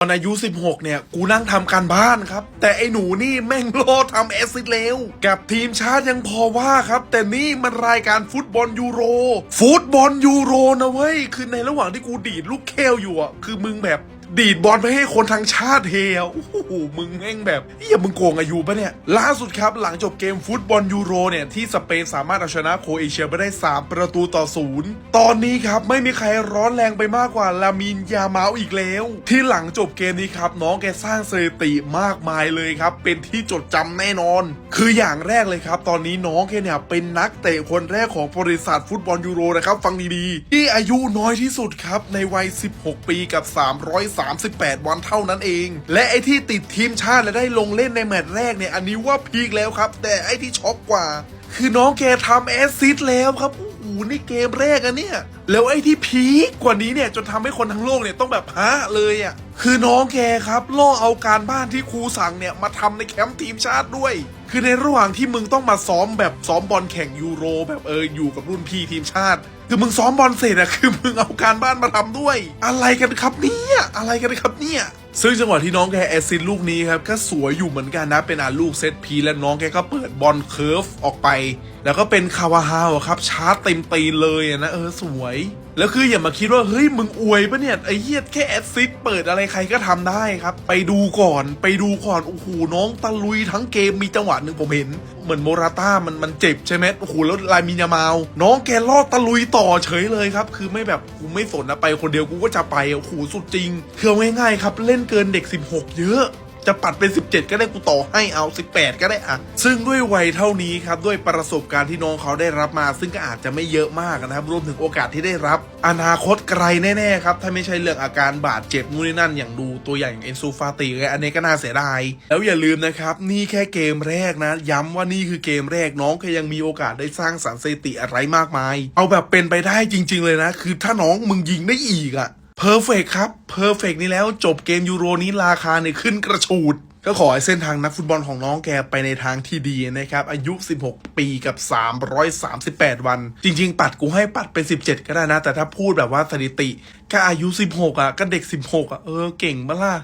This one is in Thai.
ตอนอายุ 16 เนี่ย กูนั่งทำการบ้านครับ แต่ไอ้หนูนี่แม่งโลดทำแอซิดเลวกับทีมชาติยังพอว่าครับ แต่นี่มันรายการฟุตบอลยูโร ฟุตบอลยูโรนะเว้ย คือในระหว่างที่กูดีดลูกเคลอยู่อะ คือมึงแบบ ดีดบอลไปให้คนทางชาติเฮโอ้โหมึงแม่งแบบเฮียมึงโกงอายุปะเนี่ย ล่าสุดครับหลังจบเกมฟุตบอลยูโรเนี่ย ที่สเปนสามารถเอาชนะโคเอเชียไปได้ 3 ประตูต่อศูนย์ตอนนี้ครับ ไม่มีใครร้อนแรงไปมากกว่าลามินยามาอีกแล้ว ที่หลังจบเกมนี้ครับ น้องแกสร้างสถิติมากมายเลยครับ เป็นที่จดจำแน่นอน คืออย่างแรกเลยครับ ตอนนี้น้องแกเนี่ยเป็นนักเตะคนแรกของบริษัทฟุตบอลยูโรนะครับฟังดีๆที่อายุน้อยที่สุดครับในวัย 16 ปีกับ38 วันเท่านั้นเอง และไอ้ที่ติดทีมชาติและได้ลงเล่นในแมตช์แรกเนี่ยอันนี้ว่าพีคแล้วครับ แต่ไอ้ที่ช็อกกว่า คือน้องแกทำแอสซิสต์แล้วครับโอ้โนี่เกมแรกอะเนี่ย แล้วไอ้ที่พีคกว่านี้เนี่ยจนทำให้คนทั้งโลกเนี่ยต้องแบบฮะเลยอะคือน้องแกครับล่อเอาการบ้านที่ครูสั่งเนี่ยมาทำในแคมป์ทีมชาติด้วย คือในระหว่างที่มึงต้องมาซ้อมแบบซ้อมบอลแข่งยูโร แบบเอออยู่กับรุ่นพี่ทีมชาติ คือมึงซ้อมบอลเสร็จอะคือมึงเอาการบ้านมาทำด้วย อะไรกันครับเนี่ยอะไรกันครับเนี่ยซึ่งจังหวะที่น้องแกแอซิสต์ลูกนี้ครับก็สวยอยู่เหมือนกันนะเป็นอาลูกเซตพีและน้องแกก็เปิดบอลเคิร์ฟออกไป แล้วก็เป็นคาวาฮาวครับชาร์จเต็มตีเลยนะเออสวย แล้วคืออย่ามาคิดว่าเฮ้ยมึงอวยปะเนี่ยไอ้เหี้ยแค่แอดซิสเปิดอะไรใครก็ทำได้ครับ ไปดูก่อนไปดูก่อนโอ้โหน้องตะลุยทั้งเกมมีจังหวะหนึ่งผมเห็น เหมือนโมราต้ามันมันเจ็บใช่ไหมโอ้โหแล้วลายมินยามาลน้องแกลอดตะลุยต่อเฉยเลยครับ คือไม่แบบกูไม่สนนะไปคนเดียวกูก็จะไปโอ้โหสุดจริงคือเอาง่ายๆครับเล่นเกินเด็ก 16 เยอะ จะปัดเป็น 17 ก็ได้กูต่อให้เอา 18 ก็ได้อะซึ่งด้วยวัยเท่านี้ครับด้วยประสบการณ์ที่น้องเขาได้รับมา ซึ่งก็อาจจะไม่เยอะมากนะครับรวมถึงโอกาสที่ได้รับ อนาคตไกลแน่ๆครับถ้าไม่ใช่เรื่องอาการบาดเจ็บนู่นนี่นั่นอย่างดูตัวอย่างเอนซูฟาติอันนี้ก็น่าเสียดายแล้วอย่าลืมนะครับนี่แค่เกมแรกนะ ย้ำว่านี่คือเกมแรกน้องก็ยังมีโอกาสได้สร้างสรรค์สถิติอะไรมากมาย เอาแบบเป็นไปได้จริง ๆ เลยนะ คือถ้าน้องมึงยิงได้อีกอะ เพอร์เฟกครับเพอร์เฟกนี่แล้วจบเกมยูโรนี้ราคาเนี่ยขึ้นกระฉูด ก็ขอให้เส้นทางนักฟุตบอลของน้องแกไปในทางที่ดีนะครับ อายุ 16 ปีกับ 338 วัน จริง ๆ ปัดกูให้ปัดเป็น 17 ก็ได้นะ แต่ถ้าพูดแบบว่าสถิติก็อายุ 16 อะ ก็เด็ก 16 อะ เออ เก่งมะล่ะ